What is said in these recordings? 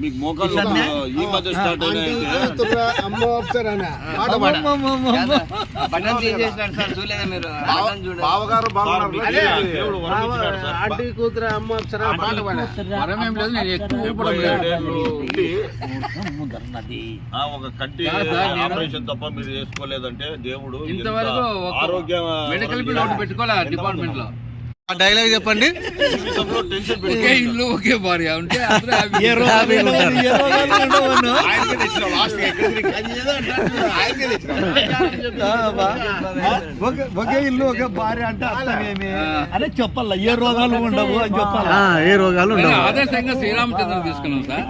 మీకు మోకాళ్ళు ఈ మధ్య స్టార్ట్ కూతురు అమ్మ బావగారు. ఆంటీ కూతురు పాట లేదు నేను ఎక్కువ ఒక కంటి కాదు సార్, నేను- ఆపరేషన్ తప్ప మీరు చేసుకోలేదంటే దేవుడు ఇంతవరకు ఆరోగ్య మెడికల్ బిల్ ఒకటి పెట్టుకోలే డిపార్ట్మెంట్లో ఆ డైలాగ్ చెప్పండి. ఒకే. ఇల్లు ఒకే భార్య ఉంటే ఉండవు. ఒకే- ఇల్లు ఒకే భార్య అంటే అర్థమేమి అదే చెప్పాల? ఏ రోగాలు ఉండవు అని చెప్పాలి? ఏ రోగాలు నేను ఆదర్శంగా శ్రీరామచంద్ర తీసుకున్నాం సార్.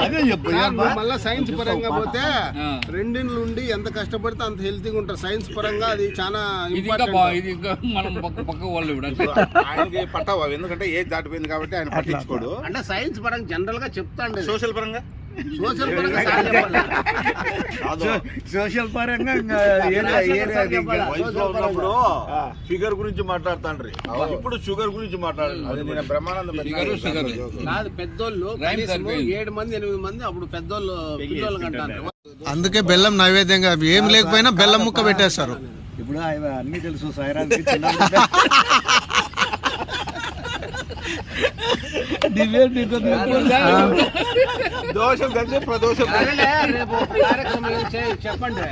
అదే చెప్పు మళ్ళా సైన్స్ పరంగా పోతే. రెండింటి నుండి ఎంత కష్టపడితే అంత హెల్తీగా ఉంటారు. సైన్స్ పరంగా అది చాలా ఇది ఇంకా మనం పక్క పక్క వాళ్ళు కూడా. ఆయనకి పట్టావు అవి. ఎందుకంటే ఏజ్ దాటిపోయింది కాబట్టి ఆయన పట్టించుకోడు. అంటే సైన్స్ పరంగా జనరల్గా చెప్తాండి సోషల్ పరంగా? సోషల్ పరంగా. సోషల్ పరంగా ఉన్నప్పుడు ఫిగర్ గురించి మాట్లాడుతాండ్రి. ఇప్పుడు షుగర్ గురించి మాట్లాడాలి అది నేను బ్రహ్మానందం షుగరు, షుగరు. కాదు పెద్దోళ్ళు. ఏడు మంది ఎనిమిది మంది అప్పుడు పెద్దోళ్ళు పిల్లలు కంటారు. అందుకే బెల్లం నైవేద్యంగా ఏం లేకపోయినా బెల్లం ముక్క పెట్టేస్తారు. ఇప్పుడు అన్ని తెలుసు సైరానికి దోషం తెలిసి ప్రదోషం రేపు కార్యక్రమం చెప్పండి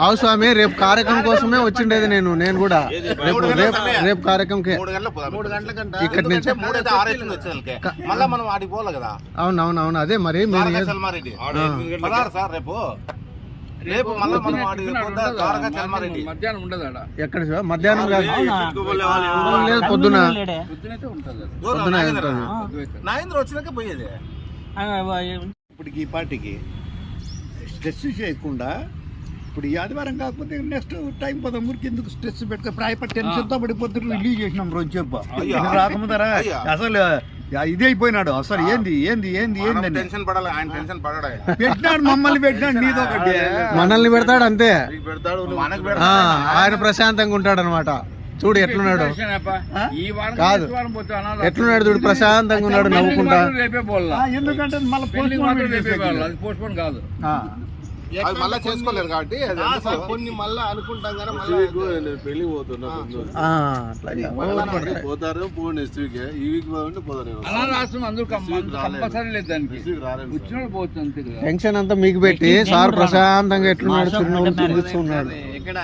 అవు స్వామి రేపు కార్యక్రమం కోసమే వచ్చిండేది నేను నేను కూడా? రేపు రేపు రేపు గంటలకంట ఇక్కడి నుంచి. మళ్ళా మనం ఆడికి పోలే కదా. అవును అవును అవును అదే మరి మీరు రేపు రేపు మళ్ళా మనం ఆడికి పోతే ద్వారకా చల్మారెడ్డి మధ్యాహ్నం ఉండదు ఆడ? ఎక్కడ? మధ్యాహ్నం కాదు. లేదు పొద్దున పొద్దునైతే ఉంటుంది పొద్దున. నాగేంద్ర. వచ్చినాక పోయేది. ఇప్పటికి ఈ పార్టీకి స్ట్రెస్ చేయకుండా ఇప్పుడు ఈ ఆదివారం కాకపోతే నెక్స్ట్ టైం పదమూడుకి ఎందుకు స్ట్రెస్ పెట్టుకో? ప్రాయపడి టెన్షన్తో పడిపోతున్నారు రిలీజ్ చేసినాం రోజు చెప్పు. రాకముందరా. అసలు ఇదే అయిపోయినాడు. అసలు ఏంది ఏంది ఏంది మనం ఏంది టెన్షన్ పడాలి ఆయన టెన్షన్ పడడా. పెట్టినాడు మమ్మల్ని పెట్టినాడు నీదో ఒకటి మనల్ని పెడతాడు అంతే. పెడతాడు ఆయన ప్రశాంతంగా ఉంటాడు అనమాట చూడు ఎట్లున్నాడు. టెన్షన్ అప్ప. ఈ వారం కాదు. ఎట్లున్నాడు చూడు? ప్రశాంతంగా ఉన్నాడు నవ్వుకుంటా. ఎందుకంటే మళ్ళీ పోస్ట్ పోన్ కాదు. అది మళ్ళా చేసుకోలేరు కాబట్టి కొన్ని మళ్ళా అనుకుంటాం కానీ మళ్ళా నేను పెళ్ళి పోతున్నా పోతారు పో నెక్స్ట్ వీక్ ఈ వీక్ పోతుంటే అందరూ కంపల్సరీ లేదు దానికి. వచ్చిన పోవచ్చు అంతే కదా. టెన్షన్ అంతా మీకు పెట్టి సార్ ప్రశాంతంగా ఎట్లున్నాడు చిరునవ్వులు చూపిస్తూ ఉన్నాడు. ఇక్కడ